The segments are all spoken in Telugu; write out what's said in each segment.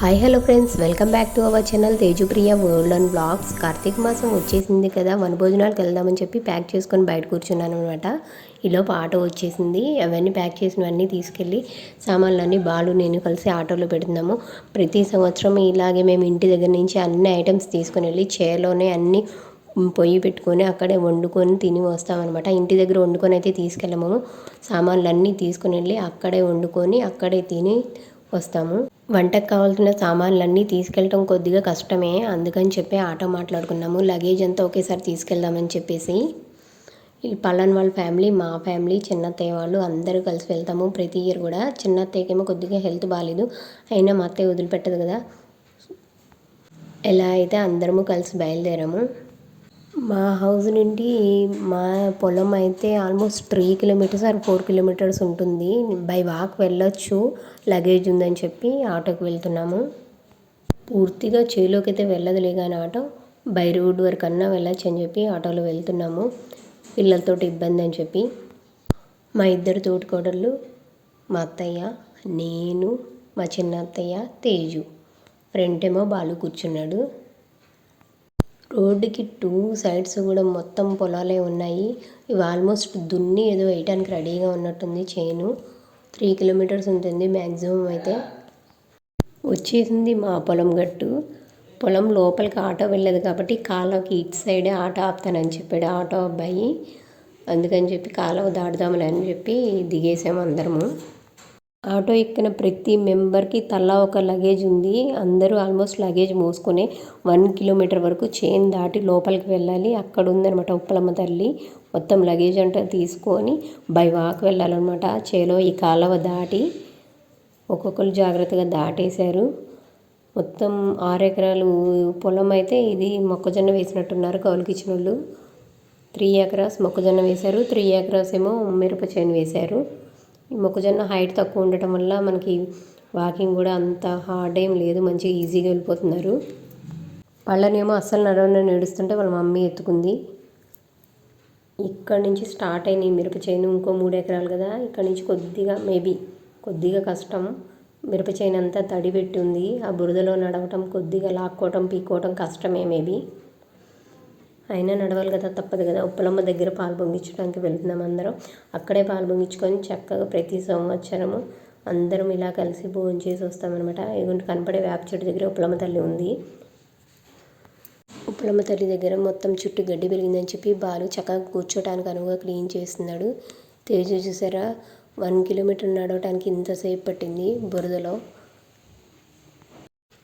Hi hello friends welcome back to our channel Tejupriya world and blogs Karthika మాసం వచ్చేసింది కదా వన భోజనాలకు వెళ్దామని చెప్పి ప్యాక్ చేసుకొని బయట కూర్చున్నాను అనమాట ఈలోపు ఆటో వచ్చేసింది. అవన్నీ ప్యాక్ చేసినవన్నీ తీసుకెళ్ళి సామాన్లన్నీ బాలు నేను కలిసి ఆటోలో పెడుతున్నాము. ప్రతి సంవత్సరం ఇలాగే మేము ఇంటి దగ్గర నుంచి అన్ని ఐటమ్స్ తీసుకొని వెళ్ళి చైర్లోనే అన్ని పొయ్యి పెట్టుకొని అక్కడే వండుకొని తిని వస్తామన్నమాట ఇంటి దగ్గర వండుకొని అయితే తీసుకెళ్ళము. సామాన్లు అన్నీ తీసుకొని వెళ్ళి అక్కడే వండుకొని అక్కడే తిని వస్తాము. వంటకు కావాల్సిన సామాన్లన్నీ తీసుకెళ్ళటం కొద్దిగా కష్టమే. అందుకని చెప్పి ఆటో మాట్లాడుకున్నాము. లగేజ్ అంతా ఒకేసారి తీసుకెళ్దామని చెప్పేసి ఈ వాళ్ళ ఫ్యామిలీ మా ఫ్యామిలీ చిన్నత్తయ్య వాళ్ళు అందరూ కలిసి వెళ్తాము. ప్రతి ఇయర్ కూడా చిన్నత్తయ్యకేమో కొద్దిగా హెల్త్ బాగాలేదు అయినా మా అత్తయ్య వదిలిపెట్టదు కదా. ఎలా అయితే అందరము కలిసి బయలుదేరాము. మా హౌస్ నుండి మా పొలం అయితే almost three kilometres or four kilometres ఉంటుంది. బై వాక్ వెళ్ళొచ్చు. లగేజ్ ఉందని చెప్పి ఆటోకి వెళ్తున్నాము. పూర్తిగా చేలోకి అయితే వెళ్ళదులే కానీ ఆటో బై రోడ్ వరకు అన్నా వెళ్ళొచ్చు అని చెప్పి ఆటోలో వెళ్తున్నాము. పిల్లలతో ఇబ్బంది అని చెప్పి. మా ఇద్దరు తోటికోడళ్ళు మా అత్తయ్య నేను మా చిన్న అత్తయ్య తేజు. ఫ్రంట్ ఏమో బాలు కూర్చున్నాడు. రోడ్డుకి టూ సైడ్స్ కూడా మొత్తం పొలాలే ఉన్నాయి. ఇవి ఆల్మోస్ట్ దున్ని ఏదో వేయటానికి రెడీగా ఉన్నట్టుంది చేను. త్రీ కిలోమీటర్స్ ఉంటుంది మ్యాక్సిమం అయితే. వచ్చేసింది మా పొలం గట్టు. పొలం లోపలికి ఆటో వెళ్ళదు కాబట్టి కాలువకి ఇటు సైడే ఆటో ఆపుతానని చెప్పాడు ఆటో అబ్బాయి. అందుకని చెప్పి కాలువ దాటుదామని అని చెప్పి దిగేసాము అందరము. ఆటో ఎక్కిన ప్రతి మెంబర్కి తలా ఒక లగేజ్ ఉంది. అందరూ ఆల్మోస్ట్ లగేజ్ మోసుకొని వన్ కిలోమీటర్ వరకు చైన్ దాటి లోపలికి వెళ్ళాలి. అక్కడ ఉందనమాట ఉప్పలమ్మ తల్లి. మొత్తం లగేజ్ అంతా తీసుకొని బై వాక్ వెళ్ళాలన్నమాట. చేలో ఈ కాలువ దాటి ఒక్కొక్కరు జాగ్రత్తగా దాటేశారు. మొత్తం ఆరు ఎకరాలు పొలం అయితే ఇది మొక్కజొన్న వేసినట్టున్నారు కౌలుకి ఇచ్చిన వాళ్ళు త్రీ ఎకరాస్ మొక్కజొన్న వేశారు. త్రీ ఎకరాస్ ఏమో మిరప చేను వేశారు. మొక్కజొన్న హైట్ తక్కువ ఉండటం వల్ల మనకి వాకింగ్ కూడా అంత హార్డ్ ఏం లేదు మంచిగా ఈజీగా వెళ్ళిపోతున్నారు. వాళ్ళనేమో అస్సలు నడవని నడుస్తుంటే వాళ్ళ మమ్మీ ఎత్తుకుంది. ఇక్కడ నుంచి స్టార్ట్ అయినాయి మిరప చేను ఇంకో మూడు ఎకరాలు కదా. ఇక్కడ నుంచి కొద్దిగా మేబీ కొద్దిగా కష్టం. మిరప చేను అంతా తడి పెట్టి ఉంది. ఆ బురదలో నడవటం కొద్దిగా లాక్కోవటం పీక్కోవటం కష్టమే మేబీ అయినా నడవాలి కదా తప్పదు కదా. ఉప్పలమ్మ దగ్గర పాలు పొంగించడానికి వెళ్తున్నాం అందరం. అక్కడే పాలు పొంగించుకొని చక్కగా ప్రతి సంవత్సరము అందరం ఇలా కలిసి భోజనం చేసి వస్తామన్నమాట. ఇదిగోండి కనపడే వేప చెట్టు దగ్గర ఉప్పలమ్మ తల్లి ఉంది. ఉప్పలమ్మ తల్లి దగ్గర మొత్తం చుట్టూ గడ్డి పెరిగిందని చెప్పి బాలు చక్కగా కూర్చోటానికి అనువుగా క్లీన్ చేస్తున్నాడు. తేజు చూసారా? వన్ కిలోమీటర్ నడవటానికి ఇంతసేపు పట్టింది బురదలో.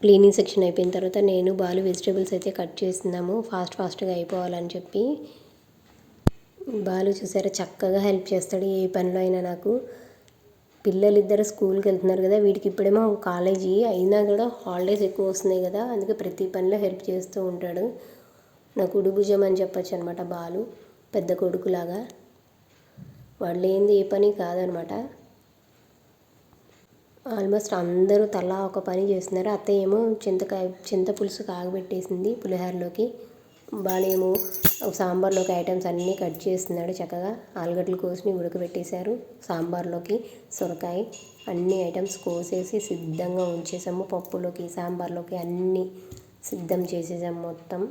క్లీనింగ్ సెక్షన్ అయిపోయిన తర్వాత నేను బాలు వెజిటేబుల్స్ అయితే కట్ చేస్తున్నాము. ఫాస్ట్ ఫాస్ట్గా అయిపోవాలని చెప్పి. బాలు చూసారా చక్కగా హెల్ప్ చేస్తాడు ఏ పనిలో అయినా నాకు. పిల్లలు ఇద్దరు స్కూల్కి వెళ్తున్నారు కదా వీడికి ఇప్పుడేమో కాలేజీ అయినా కూడా హాలిడేస్ ఎక్కువ వస్తున్నాయి కదా అందుకే ప్రతి పనిలో హెల్ప్ చేస్తూ ఉంటాడు. నా కుడుభుజం అని చెప్పచ్చు అనమాట బాలు పెద్ద కొడుకులాగా. వాళ్ళు ఏంది ఏ పని కాదనమాట ఆల్మోస్ట్ అందరూ తలా ఒక పని చేస్తున్నారు. అత్తయ్య ఏమో చింతకాయ చింత పులుసు కాగబెట్టేసింది పులిహోరలోకి. బాలేమో సాంబార్లోకి ఐటమ్స్ అన్నీ కట్ చేస్తున్నాడు చక్కగా. ఆలుగడ్డలు కోసి ఉడకబెట్టేశారు సాంబార్లోకి. సొరకాయ అన్ని ఐటమ్స్ కోసేసి సిద్ధంగా ఉంచేసాము. పప్పులోకి సాంబార్లోకి అన్నీ సిద్ధం చేసేసాము మొత్తం.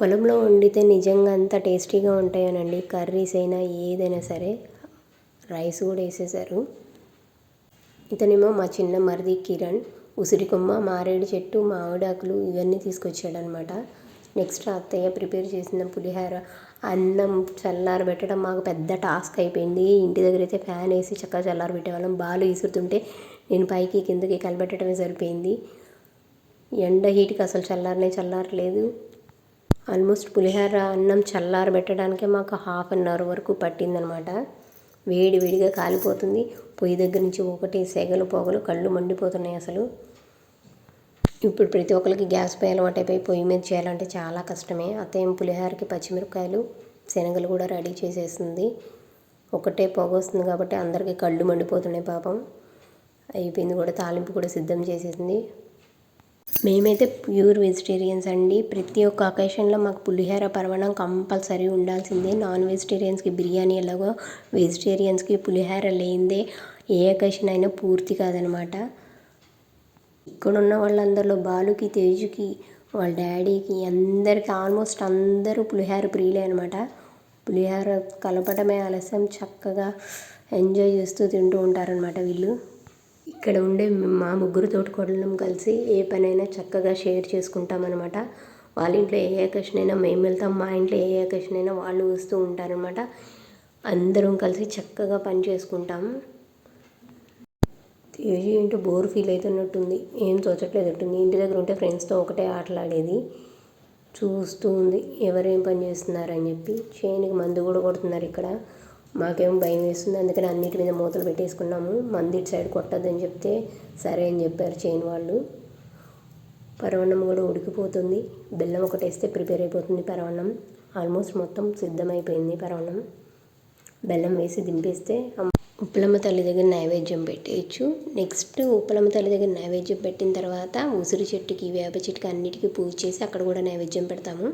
పొలంలో వండితే నిజంగా అంత టేస్టీగా ఉంటాయనండి. కర్రీస్ అయినా ఏదైనా సరే రైస్ కూడా వేసేసారు ఇతనేమో మా చిన్న మరిది కిరణ్ ఉసిరికొమ్మ మారేడు చెట్టు మామిడాకులు ఇవన్నీ తీసుకొచ్చాడనమాట. నెక్స్ట్ అత్తయ్య ప్రిపేర్ చేసిన పులిహోర అన్నం చల్లారబెట్టడం మాకు పెద్ద టాస్క్ అయిపోయింది. ఇంటి దగ్గర అయితే ఫ్యాన్ వేసి చక్కగా చల్లారబెట్టేవాళ్ళం బాలు ఇసురుతుంటే నేను పైకి కిందకి కలబెట్టడమే సరిపోయింది. ఎండ హీట్కి అసలు చల్లారనే చల్లారలేదు. ఆల్మోస్ట్ పులిహోర అన్నం చల్లారబెట్టడానికే మాకు హాఫ్ అన్ అవర్ వరకు పట్టిందనమాట. వేడి వేడిగా కాలిపోతుంది. పొయ్యి దగ్గర నుంచి ఒకటి సెగలు పొగలు కళ్ళు మండిపోతున్నాయి అసలు. ఇప్పుడు ప్రతి ఒక్కరికి గ్యాస్ పొయ్యి అయిపోయి పొయ్యి మీద చేయాలంటే చాలా కష్టమే. అత్తయ్యం పులిహోరకి పచ్చిమిరపకాయలు శనగలు కూడా రెడీ చేసేస్తుంది ఒకటే పొగ వస్తుంది కాబట్టి అందరికీ కళ్ళు మండిపోతున్నాయి పాపం. అయిపోయింది కూడా తాలింపు కూడా సిద్ధం చేసేసింది. మేమైతే ప్యూర్ వెజిటేరియన్స్ అండి. ప్రతి ఒక్క అకేషన్లో మాకు పులిహోర పర్వణం కంపల్సరీ ఉండాల్సిందే. నాన్ వెజిటేరియన్స్కి బిర్యానీ ఎలాగో వెజిటేరియన్స్కి పులిహోర లేనిదే ఏ అకేషన్ అయినా పూర్తి కాదనమాట. ఇక్కడ ఉన్న వాళ్ళందరిలో బాలుకి తేజుకి వాళ్ళ డాడీకి అందరికి ఆల్మోస్ట్ అందరూ పులిహోర ప్రియులే అనమాట. పులిహోర కలపడమే ఆలస్యం చక్కగా ఎంజాయ్ చేస్తూ తింటూ ఉంటారనమాట వీళ్ళు. ఇక్కడ ఉండే మా ముగ్గురు తోటికోడలం కలిసి ఏ పనైనా చక్కగా షేర్ చేసుకుంటామన్నమాట. వాళ్ళ ఇంట్లో ఏ అకేషన్ అయినా మేము వెళ్తాం మా ఇంట్లో ఏ అకేషన్ అయినా వాళ్ళు వస్తూ ఉంటారనమాట అందరం కలిసి చక్కగా పని చేసుకుంటాము తేజీ ఏంటో బోర్ ఫీల్ అవుతున్నట్టుంది. ఏం తోచట్లేదట్టుంది ఇంటి దగ్గర ఉంటే ఫ్రెండ్స్తో ఒకటే ఆటలాడేది. చూస్తూ ఉంది. ఎవరేం పని చేస్తున్నారని చెప్పి. చేనికి మందు కూడా కొడుతున్నారు ఇక్కడ. మాకేమో భయం వేస్తుంది. అందుకని అన్నిటి మీద మూతలు పెట్టేసుకున్నాము. మంది ఇటు సైడ్ కొట్టద్దని చెప్తే సరే అని చెప్పారు చేయని వాళ్ళు. పరవన్నం కూడా ఉడికిపోతుంది. బెల్లం ఒకటి వేస్తే ప్రిపేర్ అయిపోతుంది పరవన్నం. ఆల్మోస్ట్ మొత్తం సిద్ధమైపోయింది పరవన్నం. బెల్లం వేసి దింపేస్తే ఉప్పలమ్మ తల్లి దగ్గర నైవేద్యం పెట్టేయచ్చు. నెక్స్ట్ ఉప్పలమ్మ తల్లి దగ్గర నైవేద్యం పెట్టిన తర్వాత ఉసిరి చెట్టుకి వేప చెట్టుకి అన్నిటికీ పూజ చేసి అక్కడ కూడా నైవేద్యం పెడతాము.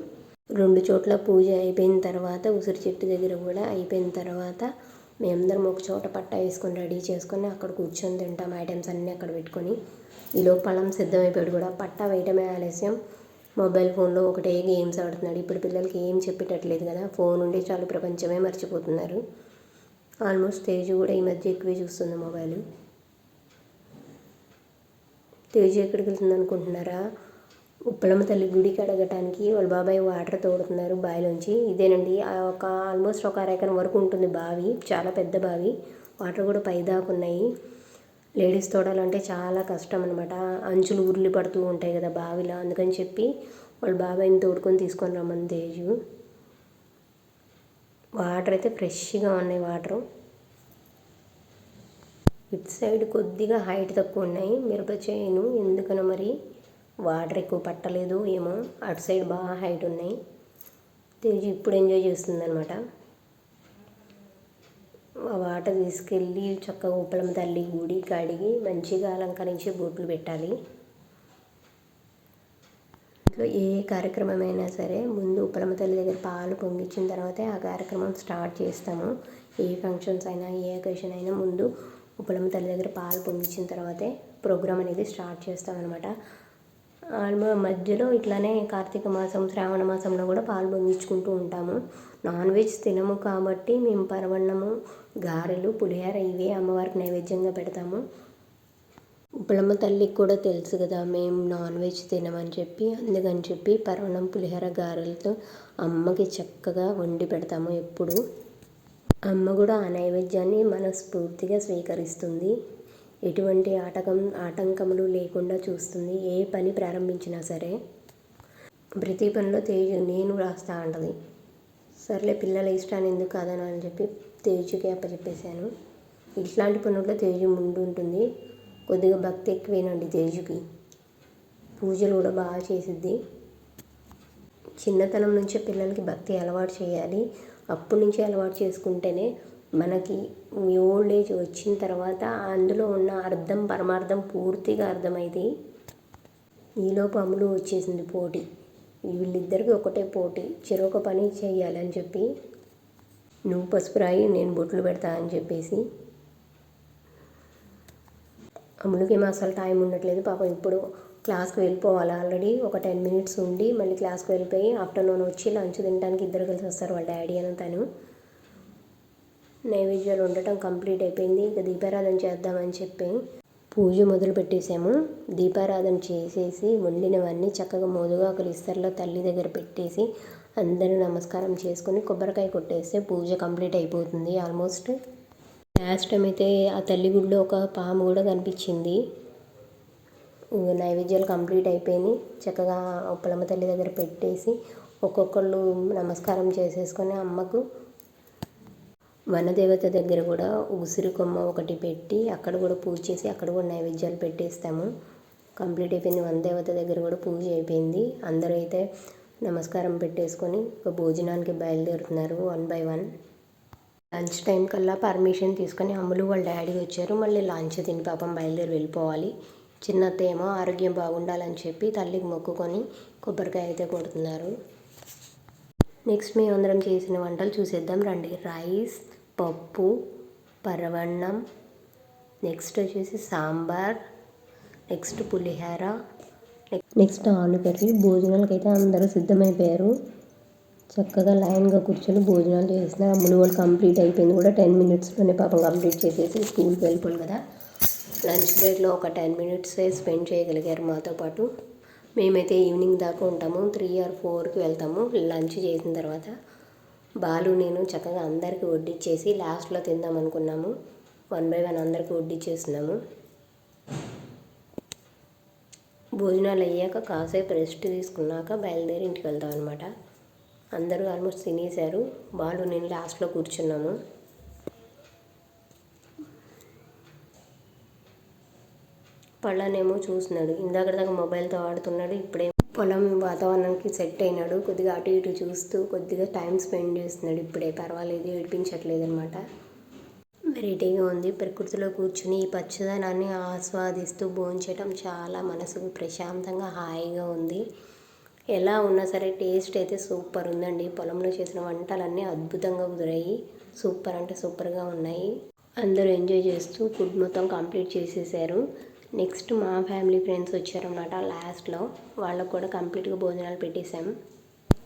రెండు చోట్ల పూజ అయిపోయిన తర్వాత ఉసిరి చెట్టు దగ్గర కూడా అయిపోయిన తర్వాత మేమందరం ఒక చోట పట్ట వేసుకొని రెడీ చేసుకొని అక్కడ కూర్చొని తింటాం ఐటమ్స్ అన్నీ అక్కడ పెట్టుకొని. ఈలో పళ్ళం సిద్ధమైపోయాడు కూడా. పట్ట వేయటమే ఆలస్యం. మొబైల్ ఫోన్లో ఒకటే గేమ్స్ ఆడుతున్నాడు. ఇప్పుడు పిల్లలకి ఏం చెప్పేటట్లేదు కదా. ఫోన్ ఉండి చాలు ప్రపంచమే మర్చిపోతున్నారు. ఆల్మోస్ట్ తేజు కూడా ఈ మధ్య ఎక్కువే చూస్తుంది మొబైల్. తేజు ఎక్కడికి వెళ్తుంది అనుకుంటున్నారా ఉప్పలమ్మ తల్లి గుడికి అడగటానికి వాళ్ళ బాబాయ్ వాటర్ తోడుతున్నారు బావిలోంచి ఇదేనండి ఒక ఆల్మోస్ట్ ఒక అరెకరం వరకు ఉంటుంది బావి చాలా పెద్ద బావి. వాటర్ కూడా పైదాకా ఉన్నాయి. లేడీస్ తోడాలంటే చాలా కష్టం అనమాట అంచులు ఉర్లి పడుతూ ఉంటాయి కదా బావిలో అందుకని చెప్పి వాళ్ళ బాబాయ్ని తోడుకొని తీసుకొని రమ్మని తేజు. వాటర్ అయితే ఫ్రెష్గా ఉన్నాయి వాటరు. ఇటు సైడ్ కొద్దిగా హైట్ తక్కువ ఉన్నాయి. మిరప చేయను ఎందుకనో మరి వాటర్ ఎక్కువ పట్టలేదు ఏమో. అటు సైడ్ బాగా హైట్ ఉన్నాయి. తేజు ఇప్పుడు ఎంజాయ్ చేస్తుందనమాట ఆ వాటర్ తీసుకెళ్ళి చక్కగా ఉప్పలం తల్లి గుడి కడిగి మంచిగా అలంకరించి బొట్లు పెట్టాలి. ఇంట్లో ఏ కార్యక్రమమైనా సరే ముందు ఉప్పలమ్మ తల్లి దగ్గర పాలు పొంగించిన తర్వాతే ఆ కార్యక్రమం స్టార్ట్ చేస్తాము. ఏ ఫంక్షన్స్ అయినా ఏ అకేషన్ అయినా ముందు ఉప్పలమ్మ తల్లి దగ్గర పాలు పొంగించిన తర్వాతే ప్రోగ్రామ్ అనేది స్టార్ట్ చేస్తామన్నమాట. మధ్యలో ఇట్లానే కార్తీక మాసం శ్రావణ మాసంలో కూడా పాలు పొంగించుకుంటూ ఉంటాము. నాన్ వెజ్ తినము కాబట్టి మేము పరవన్నము గారెలు పులిహార ఇవే అమ్మవారికి నైవేద్యంగా పెడతాము. ఉప్పలమ్మ తల్లికి కూడా తెలుసు కదా మేము నాన్ వెజ్ తినమని చెప్పి అందుకని చెప్పి పరవణం పులిహార గారెలతో అమ్మకి చక్కగా వండి పెడతాము ఎప్పుడు. అమ్మ కూడా ఆ నైవేద్యాన్ని మనస్ఫూర్తిగా స్వీకరిస్తుంది. ఎటువంటి ఆటకం ఆటంకములు లేకుండా చూస్తుంది. ఏ పని ప్రారంభించినా సరే. ప్రతి పనిలో తేజు నేను రాస్తా అంటది. సర్లే పిల్లల ఇష్టాన్ని ఎందుకు కాదని అని చెప్పి తేజుకి అప్పచెప్పేశాను ఇట్లాంటి పనుల్లో తేజు ముందు ఉంటుంది కొద్దిగా భక్తి ఎక్కువేనండి తేజుకి. పూజలు కూడా బాగా చేసిద్ది. చిన్నతనం నుంచే పిల్లలకి భక్తి అలవాటు చేయాలి. అప్పటి నుంచి అలవాటు చేసుకుంటేనే మనకి ఓల్డ్ ఏజ్ వచ్చిన తర్వాత అందులో ఉన్న అర్థం పరమార్థం పూర్తిగా అర్థమైంది ఈలోపు అమలు వచ్చేసింది పోటీ. వీళ్ళిద్దరికి ఒకటే పోటీ. చెరొక పని చేయాలని చెప్పి నువ్వు పసుపు రాయి నేను బొట్లు పెడతా అని చెప్పేసి అమ్ములకి అసలు టైం ఉండట్లేదు. పాపం ఇప్పుడు క్లాస్కి వెళ్ళిపోవాలి ఆల్రెడీ. ఒక టెన్ మినిట్స్ ఉండి మళ్ళీ క్లాస్కి వెళ్ళిపోయి ఆఫ్టర్నూన్ వచ్చి లంచ్ తినడానికి ఇద్దరు కలిసి వస్తారు వాళ్ళ డాడీ అని తను. నైవేద్యాలు ఉండటం కంప్లీట్ అయిపోయింది. ఇక దీపారాధన చేద్దామని చెప్పి పూజ మొదలు పెట్టేసాము దీపారాధన చేసేసి వండినవన్నీ చక్కగా మోదుగా ఒక ఇస్తర్లో తల్లి దగ్గర పెట్టేసి అందరూ నమస్కారం చేసుకొని కొబ్బరికాయ కొట్టేస్తే పూజ కంప్లీట్ అయిపోతుంది. ఆల్మోస్ట్ లాస్ట్ టైం అయితే ఆ తల్లి గుడిలో ఒక పాము కూడా కనిపించింది. నైవేద్యాలు కంప్లీట్ అయిపోయినాయి చక్కగా ఉప్పలమ్మ తల్లి దగ్గర పెట్టేసి ఒక్కొక్కళ్ళు నమస్కారం చేసేసుకొని అమ్మకు వనదేవత దగ్గర కూడా ఉసిరి కొమ్మ ఒకటి పెట్టి అక్కడ కూడా పూజ చేసి అక్కడ కూడా నైవేద్యాలు పెట్టేస్తాము. కంప్లీట్ అయిపోయింది. వనదేవత దగ్గర కూడా పూజ అయిపోయింది. అందరూ అయితే నమస్కారం పెట్టేసుకొని ఒక భోజనానికి బయలుదేరుతున్నారు one by one. Lunch time కల్లా పర్మిషన్ తీసుకొని అమ్ములు వాళ్ళ డాడీ వచ్చారు. మళ్ళీ లంచ్ తిని పాపం బయలుదేరి వెళ్ళిపోవాలి. చిన్నత్త ఏమో ఆరోగ్యం బాగుండాలని చెప్పి తల్లికి మొక్కుకొని కొబ్బరికాయ అయితే కొడుతున్నారు. నెక్స్ట్ మేము అందరం చేసిన వంటలు చూసేద్దాం. రండి. రైస్ పప్పు పరవన్నం నెక్స్ట్ వచ్చేసి sambar next pulihora next aloo curry. భోజనాలకు అయితే అందరూ సిద్ధమైపోయారు. చక్కగా లైన్గా కూర్చొని భోజనాలు చేసిన అమ్ములు వాళ్ళు కంప్లీట్ అయిపోయింది కూడా టెన్ మినిట్స్లోనే పాపం కంప్లీట్ చేసేసి స్కూల్కి వెళ్ళిపోవాలి కదా. లంచ్ బ్రేక్లో ఒక టెన్ మినిట్స్ స్పెండ్ చేయగలిగారు మాతో పాటు. మేమైతే ఈవినింగ్ దాకా ఉంటాము. త్రీ ఆర్ ఫోర్కి వెళ్తాము లంచ్ చేసిన తర్వాత. బాలు నేను చక్కగా అందరికీ వడ్డిచ్చేసి లాస్ట్లో తిందాం అనుకున్నాము వన్ బై వన్ అందరికీ వడ్డిచ్చేసినాము. భోజనాలు అయ్యాక కాసేపు రెస్ట్ తీసుకున్నాక బయలుదేరి ఇంటికి వెళ్తాం అనమాట అందరూ ఆల్మోస్ట్ తినేశారు. బాలు నేను లాస్ట్లో కూర్చున్నాము. పళ్ళనేమో చూస్తున్నాడు. ఇందాక దాకా మొబైల్తో ఆడుతున్నాడు ఇప్పుడే పొలం వాతావరణానికి సెట్ అయినాడు. కొద్దిగా అటు ఇటు చూస్తూ కొద్దిగా టైం స్పెండ్ చేస్తున్నాడు ఇప్పుడే. పర్వాలేదు ఏడిపించట్లేదు అనమాట వెరైటీగా ఉంది. ప్రకృతిలో కూర్చుని ఈ పచ్చదనాన్ని ఆస్వాదిస్తూ భోంచడం చాలా మనసుకు ప్రశాంతంగా హాయిగా ఉంది. ఎలా ఉన్నా సరే టేస్ట్ అయితే సూపర్ ఉందండి. పొలంలో చేసిన వంటలన్నీ అద్భుతంగా కుదిరాయి. సూపర్ అంటే సూపర్గా ఉన్నాయి. అందరూ ఎంజాయ్ చేస్తూ ఫుడ్ మొత్తం కంప్లీట్ చేసేసారు. నెక్స్ట్ మా ఫ్యామిలీ ఫ్రెండ్స్ వచ్చారన్నమాట లాస్ట్లో. వాళ్ళకు కూడా కంప్లీట్గా భోజనాలు పెట్టేశాం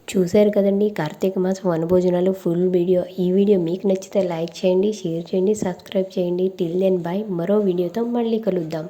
చూశారు కదండి కార్తీక మాసం వనభోజనాలు ఫుల్ వీడియో. ఈ వీడియో మీకు నచ్చితే లైక్ చేయండి షేర్ చేయండి సబ్స్క్రైబ్ చేయండి. Till then bye. మరో వీడియోతో మళ్ళీ కలుద్దాం.